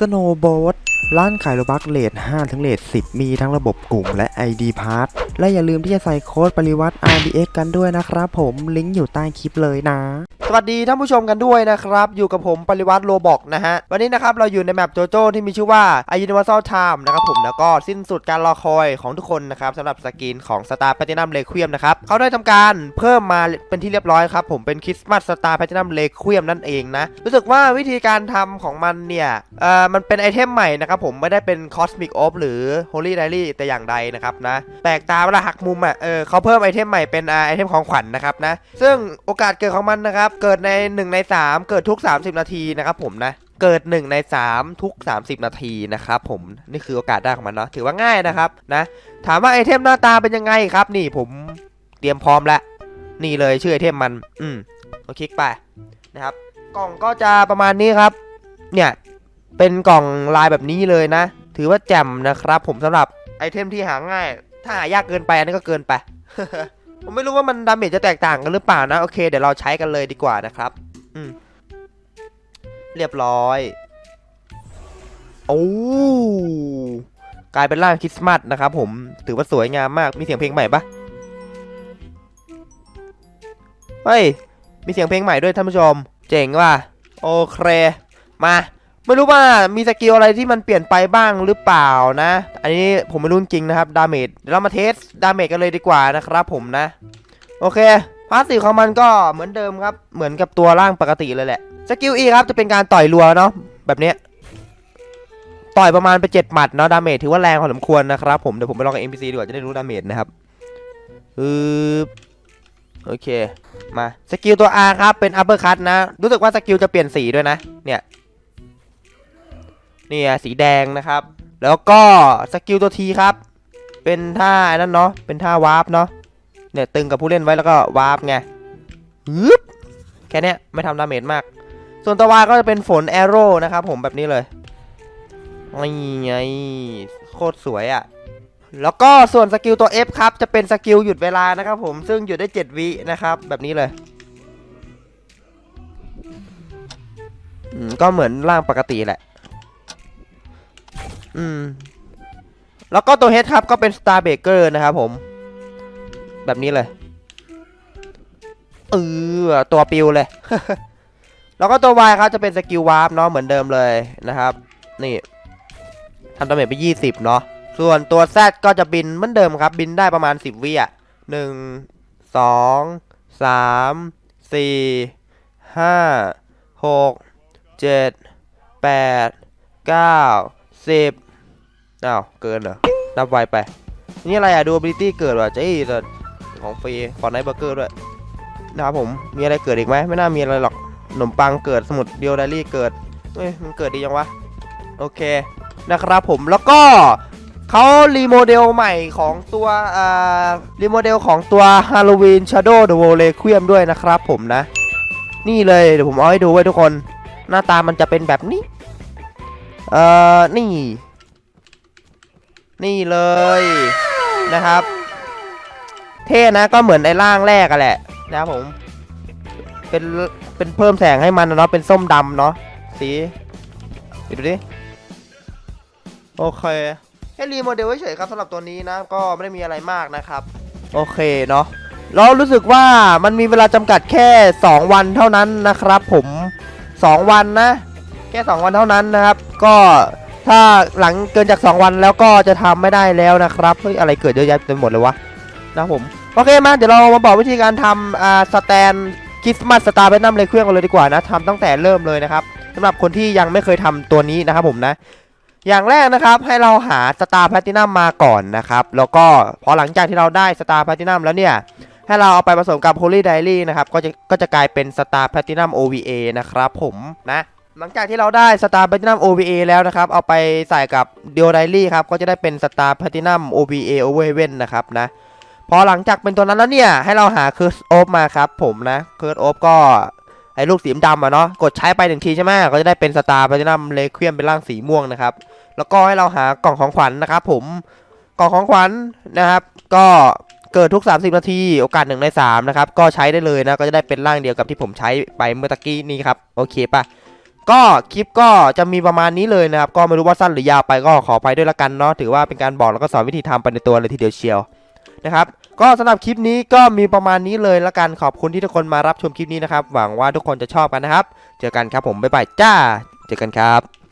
สโนว์โบ t ร้ ร้านขายโลบักเลท5ถึงเลท10 มีทั้งระบบกลุ่มและ ID p a s s และอย่าลืมที่จะใส่โค้ดปริวัติ RBX กันด้วยนะครับผมลิงก์อยู่ใต้คลิปเลยนะ สวัสดีท่านผู้ชมกันด้วยนะครับ อยู่กับผมปริวัติโลบอกนะฮะ วันนี้นะครับเราอยู่ในแมปโจโจ้ที่มีชื่อว่า A Universal Time นะครับผมแล้วก็สิ้นสุดการรอคอยของทุกคนนะครับสำหรับสกินของ Star Platinum Requiem นะครับเขาได้ทำการเพิ่มมาเป็นที่เรียบร้อยครับผมเป็นคริสต์มาส Star Platinum Requiem นั่นเองนะรู้สึกว่าวิธีการทำของมันเนี่ยเอ่อมันเป็นไอเทมใหม่นะครับผมไม่ได้เป็น Cosmic Orb หรือ Holy Diary แต่อย่างใดนะครับนะแปลกตาเวลาหักมุมอะเออเขาเพิ่มไอเทมใหม่เป็นไอเทมของขวัญนะครับนะซึ่งโอกาสเกิดของมันนะครับเกิดใน 1 ใน 3 เกิดทุก 30 นาทีนะครับผมนะเกิด 1 ใน 3 ทุก 30 นาทีนะครับผมนี่คือโอกาสได้ของมันเนาะถือว่าง่ายนะครับนะถามว่าไอเทมหน้าตาเป็นยังไงครับนี่ผมเตรียมพร้อมแล้วนี่เลยชื่อไอเทมมัน อืมโอคลิกไปนะครับ กล่องก็จะประมาณนี้ครับ เนี่ย เป็นกล่องลายแบบนี้เลยนะ ถือว่าแจ่มนะครับ ผมสำหรับไอเทมที่หาง่าย ถ้าหายากเกินไปอันนี้ก็เกินไป ผมไม่รู้ว่ามันดาเมจจะแตกต่างกันหรือเปล่านะ โอเค เดี๋ยวเราใช้กันเลยดีกว่านะครับ อืม เรียบร้อย โอ้กลายเป็นร่างคริสต์มาสนะครับผม ถือว่าสวยงามมาก มีเสียงเพลงใหม่ปะเฮ้ย มีเสียงเพลงใหม่ด้วยท่านผู้ชม เจ๋งว่ะ โอเค มา ไม่รู้ว่ามีสกิลอะไรที่มันเปลี่ยนไปบ้างหรือเปล่านะ อันนี้ผมไม่รู้จริงนะครับดาเมจเดี๋ยวเรามาเทสดาเมจกันเลยดีกว่านะครับผมนะ โอเคพาสซีฟของมันก็เหมือนเดิมครับ เหมือนกับตัวร่างปกติเลยแหละสกิล E ครับจะเป็นการต่อยรัวเนาะแบบเนี้ยต่อยประมาณไปเจ็ดหมัดเนาะดาเมจถือว่าแรงพอสมควรนะครับผมเดี๋ยวผมไปลองกับ NPC ดีกว่าจะได้รู้ดาเมจนะครับอือโอเคมาสกิลตัว R ครับเป็น upper cut นะ รู้สึกว่าสกิลจะเปลี่ยนสีด้วยนะเนี่ย เนี่ยสีแดงนะครับ แล้วก็สกิลตัว T ครับ เป็นท่าอ้นั่นเนาะเป็นท่าวาร์ปเนาะเนี่ยตึงกับผู้เล่นไว้แล้วก็วาร์ปไงฮึบแค่นี้ไม่ทำดาเมจมาก ส่วนตัววาก็จะเป็นฝนแอโร่นะครับผมแบบนี้เลยนี่ไงโคตรสวยอะ่ะแล้วก็ส่วนสกิลตัว F ครับ จะเป็นสกิลหยุดเวลานะครับผมซึ่งหยุดได้ 7 วินะครับ แบบนี้เลย ก็เหมือนร่างปกติแหละ อืม แล้วก็ตัว H ครับก็เป็น Star Breaker นะครับผม แบบนี้เลยเออตัวปิวเลย แล้วก็ตัว Y ครับจะเป็นสกิลวาร์ปเนาะเหมือนเดิมเลยนะครับ นี่ทำดาเมจไป 20 เนาะ ส่วนตัว Z ก็จะบินเหมือนเดิมครับ บินได้ประมาณ 10 วิอะหนึ่งสองสามสี่ห้าหกเจ็ดแปดเก้าสิบ อ้าว เกินเหรอ นับไวไป นี่อะไรอะดู ability เกิดว่ะเจ๊ของฟรีฟอนไนเบอร์เกอร์ด้วยนะครับผม มีอะไรเกิดอีกไหมไม่น่ามีอะไรหรอกขนมปังเกิดสมุดเดียวไดรี่เกิดเฮ้ยมันเกิดดียังวะ โอเคนะครับผมแล้วก็เขารีโมเดลใหม่ของตัวอ่ารีโมเดลของตัว Halloween Shadow the w o l e q u i e m ด้วยนะครับผมนะ นี่เลยเดี๋ยวผมเอาให้ดูไว้ทุกคน หน้าตามันจะเป็นแบบนี้ เอ่อ นี่ นี่เลยนะครับ เท่นะก็เหมือนไอ้ร่างแรกอะแหละนะครับผม เป็นเป็นเพิ่มแสงให้มันเนาะเป็นส้มดำเนาะสีดูดิโอเคแค่รีโมเดลเฉยครับสำหรับตัวนี้นะ ก็ไม่ได้มีอะไรมากนะครับ โอเคเนาะเรารู้สึกว่ามันมีเวลาจำกัดแค่ 2 วันเท่านั้นนะครับ ผม 2 วันนะ แค่ 2 วันเท่านั้นนะครับ ก็ ถ้าหลังเกินจาก 2 วันแล้วก็จะทำไม่ได้แล้วนะครับเฮ้ยอะไรเกิดเยอะแยะเต็มหมดเลยวะนะผมโอเคมาเดี๋ยวเรามาบอกวิธีการทำอ่าสแตนคริสต์มาสสตาร์เบนัมเลยเครื่องกันเลยดีกว่านะทำตั้งแต่เริ่มเลยนะครับสำหรับคนที่ยังไม่เคยทำตัวนี้นะครับผมนะ อย่างแรกนะครับให้เราหาสตาร์แพลตินัมมาก่อนนะครับแล้วก็พอหลังจากที่เราได้สตาร์แพลตินัมแล้วเนี่ยให้เราเอาไปผสมกับ Holy Diary นะครับก็จะก็จะกลายเป็นสตาร์แพลตินัม OVA นะครับผมนะ หลังจากที่เราได้สตาร์แพลตินัม OVA แล้วนะครับ เอาไปใส่กับ Dio Diary ครับ ก็จะได้เป็นสตาร์แพลตินัม OVA Over Heaven นะครับนะ พอหลังจากเป็นตัวนั้นแล้วเนี่ย ให้เราหา Curse of มาครับผมนะ Curse of ก็ไอ้ลูกสีดำอะเนาะ กดใช้ไปหนึ่งทีใช่ไหมก็จะได้เป็นสตาร์แพลตินัมเลเคียมเป็นร่างสีม่วงนะครับ แล้วก็ให้เราหากล่องของขวัญนะครับผม กล่องของขวัญนะครับ ก็เกิดทุก 30 นาที โอกาสหนึ่งใน3นะครับ ก็ใช้ได้เลยนะ ก็จะได้เป็นร่างเดียวกับที่ผมใช้ไปเมื่อตะกี้นี้ครับ โอเคปะ ก็คลิปก็จะมีประมาณนี้เลยนะครับ ก็ไม่รู้ว่าสั้นหรือยาวไปก็ขอไปด้วยละกันเนาะถือว่าเป็นการบอกแล้วก็สอนวิธีทำไปในตัวเลยทีเดียวเชียวนะครับก็สำหรับคลิปนี้ก็มีประมาณนี้เลยละกันขอบคุณที่ทุกคนมารับชมคลิปนี้นะครับ หวังว่าทุกคนจะชอบกันนะครับ เจอกันครับผมบ๊ายบายจ้า เจอกันครับ